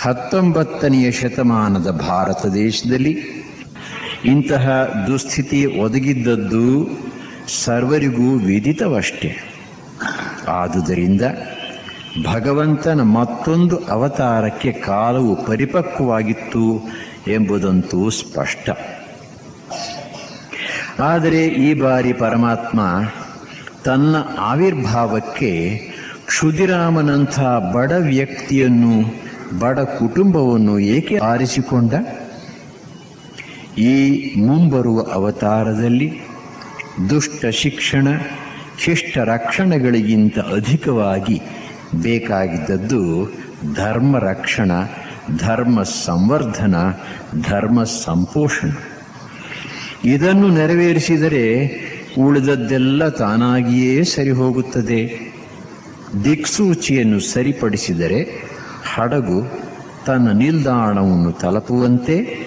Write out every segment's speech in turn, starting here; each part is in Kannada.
ಹತ್ತೊಂಬತ್ತನೆಯ ಶತಮಾನದ ಭಾರತ ದೇಶದಲ್ಲಿ ಇಂತಹ ದುಸ್ಥಿತಿ ಒದಗಿದ್ದದ್ದು ಸರ್ವರಿಗೂ ವಿದಿತವಷ್ಟೇ. ಆದುದರಿಂದ ಭಗವಂತನ ಮತ್ತೊಂದು ಅವತಾರಕ್ಕೆ ಕಾಲವು ಪರಿಪಕ್ವವಾಗಿತ್ತು ಎಂಬುದಂತೂ ಸ್ಪಷ್ಟ. ಆದರೆ ಈ ಬಾರಿ ಪರಮಾತ್ಮ ತನ್ನ ಆವಿರ್ಭಾವಕ್ಕೆ ಕ್ಷುದಿರಾಮನಂಥ ಬಡ ವ್ಯಕ್ತಿಯನ್ನು ಬಡ ಕುಟುಂಬವನ್ನು ಏಕೆ ಆರಿಸಿಕೊಂಡ? ಈ ಮುಂಬರುವ ಅವತಾರದಲ್ಲಿ ದುಷ್ಟ ಶಿಕ್ಷಣ, ಶಿಷ್ಟ ರಕ್ಷಣೆಗಳಿಗಿಂತ ಅಧಿಕವಾಗಿ ಬೇಕಾಗಿದ್ದದ್ದು ಧರ್ಮ ರಕ್ಷಣ, ಧರ್ಮ ಸಂವರ್ಧನ, ಧರ್ಮ ಸಂಪೋಷಣ. ಇದನ್ನು ನೆರವೇರಿಸಿದರೆ ಉಳಿದದ್ದೆಲ್ಲ ತಾನಾಗಿಯೇ ಸರಿ ಹೋಗುತ್ತದೆ ದಿಕ್ಸೂಚಿಯನ್ನು ಸರಿಪಡಿಸಿದರೆ ಹಡಗು ತನ್ನ ನಿಲ್ದಾಣವನ್ನು ತಲುಪುವಂತೆ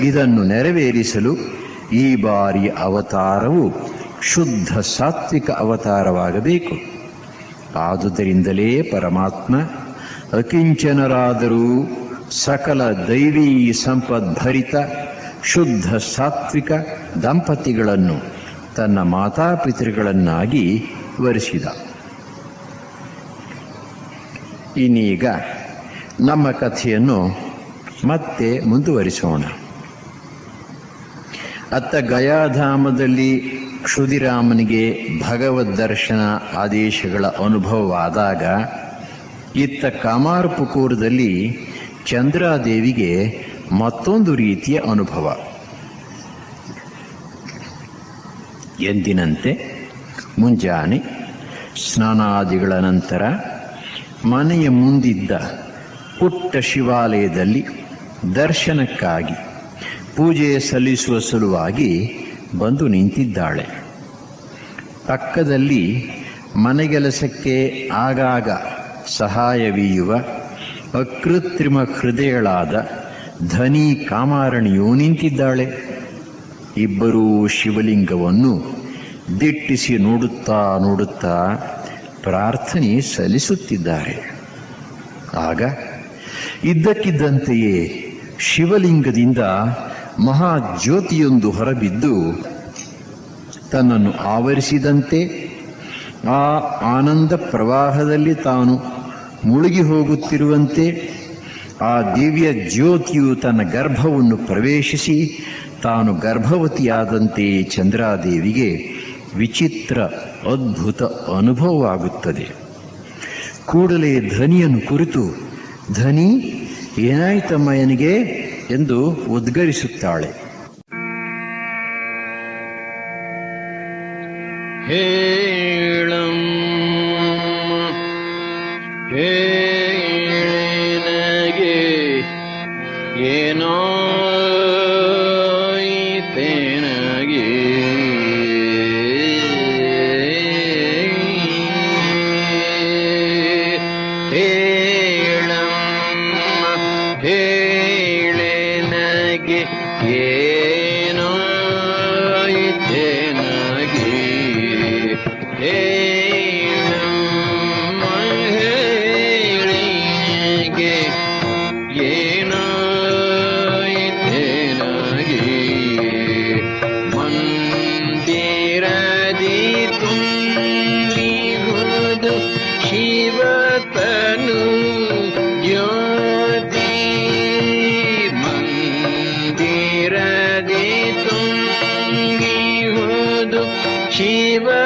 ಇದನ್ನು ನೆರವೇರಿಸಲು ಈ ಬಾರಿಯ ಅವತಾರವು ಶುದ್ಧ ಸಾತ್ವಿಕ ಅವತಾರವಾಗಬೇಕು. ಆದುದರಿಂದಲೇ ಪರಮಾತ್ಮ ಅಕಿಂಚನರಾದರೂ ಸಕಲ ದೈವೀ ಸಂಪದ್ಭರಿತ ಶುದ್ಧ ಸಾತ್ವಿಕ ದಂಪತಿಗಳನ್ನು ತನ್ನ ಮಾತಾಪಿತೃಗಳನ್ನಾಗಿ ವರಿಸಿದ. ಇನ್ನೀಗ ನಮ್ಮ ಕಥೆಯನ್ನು ಮತ್ತೆ ಮುಂದುವರಿಸೋಣ. ಅತ್ತ ಗಯಾಧಾಮದಲ್ಲಿ ಕ್ಷುದಿರಾಮನಿಗೆ ಭಗವದ್ ದರ್ಶನ ಆದೇಶಗಳ ಅನುಭವವಾದಾಗ, ಇತ್ತ ಕಾಮಾರ್ಪುಕೂರದಲ್ಲಿ ಚಂದ್ರಾದೇವಿಗೆ ಮತ್ತೊಂದು ರೀತಿಯ ಅನುಭವ. ಎಂದಿನಂತೆ ಮುಂಜಾನೆ ಸ್ನಾನಾದಿಗಳ ನಂತರ ಮನೆಯ ಮುಂದಿದ್ದ ಪುಟ್ಟ ಶಿವಾಲಯದಲ್ಲಿ ದರ್ಶನಕ್ಕಾಗಿ ಪೂಜೆ ಸಲ್ಲಿಸುವ ಸಲುವಾಗಿ ಬಂದು ನಿಂತಿದ್ದಾಳೆ. ಪಕ್ಕದಲ್ಲಿ ಮನೆಗೆಲಸಕ್ಕೆ ಆಗಾಗ ಸಹಾಯವೀಯುವ ಅಕೃತ್ರಿಮ ಹೃದಯಗಳಾದ ಧನಿ ಕಾಮಾರಣಿಯೂ ನಿಂತಿದ್ದಾಳೆ. ಇಬ್ಬರೂ ಶಿವಲಿಂಗವನ್ನು ದಿಟ್ಟಿಸಿ ನೋಡುತ್ತಾ ನೋಡುತ್ತಾ ಪ್ರಾರ್ಥನೆ ಸಲ್ಲಿಸುತ್ತಿದ್ದಾರೆ. ಆಗ ಇದ್ದಕ್ಕಿದ್ದಂತೆಯೇ ಶಿವಲಿಂಗದಿಂದ ಮಹಾಜ್ಯೋತಿಯೊಂದು ಹೊರಬಿದ್ದು ತನ್ನನ್ನು ಆವರಿಸಿದಂತೆ ಆ ಆನಂದ ಪ್ರವಾಹದಲ್ಲಿ ತಾನು ಮುಳುಗಿ ಹೋಗುತ್ತಿರುವಂತೆ ಆ ದಿವ್ಯ ಜ್ಯೋತಿಯು ತನ್ನ ಗರ್ಭವನ್ನು ಪ್ರವೇಶಿಸಿ ತಾನು ಗರ್ಭವತಿಯಾದಂತೆ ಚಂದ್ರಾದೇವಿಗೆ ವಿಚಿತ್ರ ಅದ್ಭುತ ಅನುಭವವಾಗುತ್ತದೆ. ಕೂಡಲೇ ಧನಿಯನ್ನು ಕುರಿತು, ಧನಿ ಏನಾಯ್ತಮ್ಮ ನನಗೆ ಎಂದು ಉದ್ಗರಿಸುತ್ತಾಳೆ. ಹೇಳಂ ಹೇಳನಗೆ ಏನಾಯಿತೆನಗೆ ಹೇಳನಗೆ ಏನಾಯಿತೆನಗೆ Shiva.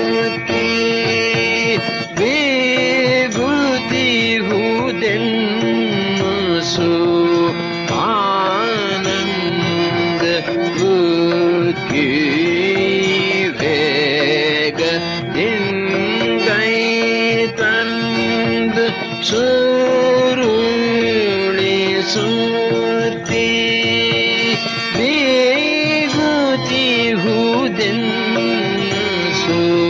Thank you.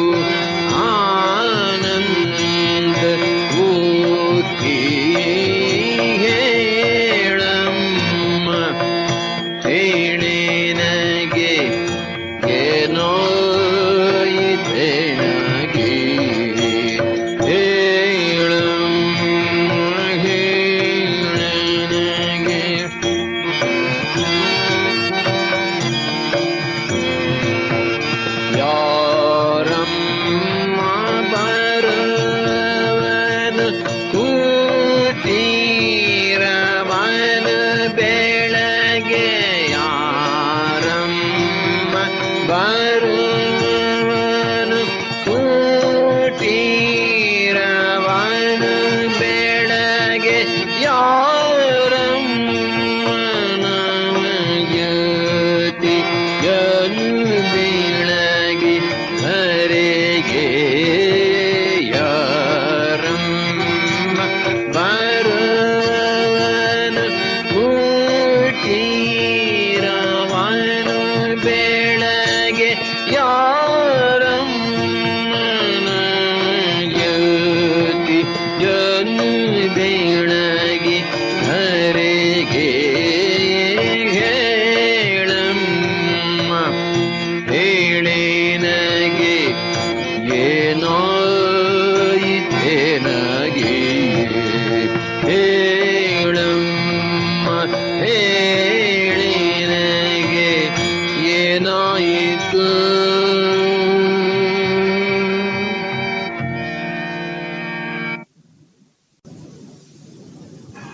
ಏನಾಯಿತು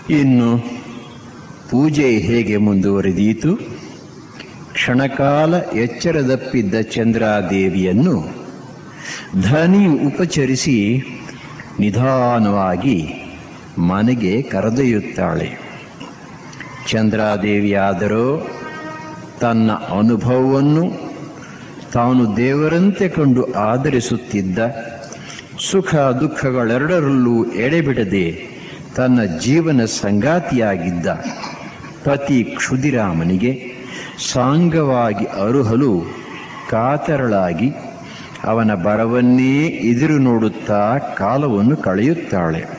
ಇನ್ನು ಪೂಜೆ ಹೇಗೆ ಮುಂದುವರಿದೀತು? ಕ್ಷಣಕಾಲ ಎಚ್ಚರದಪ್ಪಿದ್ದ ಚಂದ್ರಾದೇವಿಯನ್ನು ಧನಿ ಉಪಚರಿಸಿ ನಿಧಾನವಾಗಿ ಮನೆಗೆ ಕರೆದೊಯ್ಯುತ್ತಾಳೆ. ಚಂದ್ರಾದೇವಿಯಾದರೋ ತನ್ನ ಅನುಭವವನ್ನು ತಾನು ದೇವರಂತೆ ಕಂಡು ಆಧರಿಸುತ್ತಿದ್ದ ಸುಖ ದುಃಖಗಳೆರಡರಲ್ಲೂ ಎಡೆಬಿಡದೆ ತನ್ನ ಜೀವನ ಸಂಗಾತಿಯಾಗಿದ್ದ ಪತಿ ಕ್ಷುದಿರಾಮನಿಗೆ ಸಾಂಗವಾಗಿ ಅರುಹಲು ಕಾತರಳಾಗಿ ಅವನ ಬರವನ್ನೇ ಎದುರು ನೋಡುತ್ತಾ ಕಾಲವನ್ನು ಕಳೆಯುತ್ತಾಳೆ.